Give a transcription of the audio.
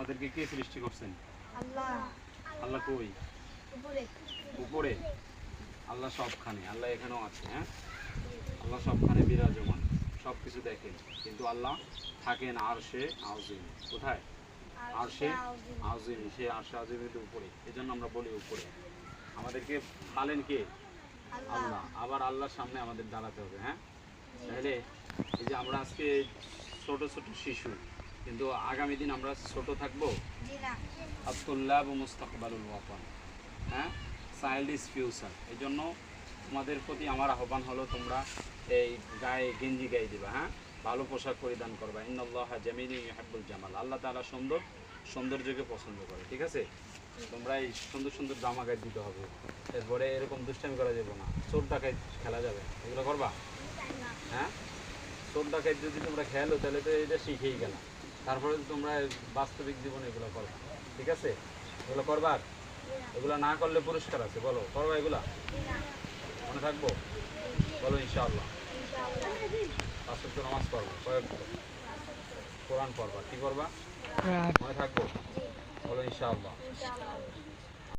আমাদেরকে কে সৃষ্টি করছেন? আল্লাহ। আল্লাহ কই? উপরে। উপরে? আল্লাহ সবখানে আল্লাহ এখানেও আছে হ্যাঁ? আল্লাহ সবখানে বিরাজমান সব কিছু দেখেন কিন্তু আল্লাহ থাকেন আর সে আউজিম কোথায় আর সে আউজিম সে আর সে আউজিমের উপরে এই জন্য আমরা বলি উপরে। আমাদেরকে পালেন কে? আল্লাহ। আবার আল্লাহর সামনে আমাদের দাঁড়াতে হবে হ্যাঁ? তাহলে এই যে আমরা আজকে ছোট ছোট শিশু কিন্তু আগামী দিন আমরা ছোট থাকব? আবদুল্লাহ মুস্তাকবালুল ওয়াপান হ্যাঁ? চাইল্ড ইজ ফিউচার এই জন্য তোমাদের প্রতি আমার আহ্বান হলো তোমরা এই গায়ে গেঞ্জি গায়ে দিবা হ্যাঁ? ভালো পোশাক পরিধান করবা। ইন্নআল্লাহ জামিনী হাব্বুল জামাল। আল্লাহ তাআলা সুন্দর সৌন্দর্যকে পছন্দ করে ঠিক আছে? তোমরা এই সুন্দর সুন্দর জামা গায়ে দিতে হবে। এরপরে এরকম দুষ্টামি করা যাবে না। চোর ডাকাই খেলা যাবে। এগুলো করবা? হ্যাঁ? চোর ডাকাই যদি তোমরা খেলো তাহলে তো এটা শিখেই গেলা তারপরে তোমরা বাস্তবিক জীবনে এগুলো করবা ঠিক আছে? এগুলো করবার এগুলো না করলে পুরস্কার আছে বলো। করবা এগুলা? মনে থাকব? বলো ইনশাআল্লাহ। পাঁচ নামাজ পড়ব কয়েক কোরআন পড়বা কি করবা মনে থাকব? বলো ইনশাআল্লাহ।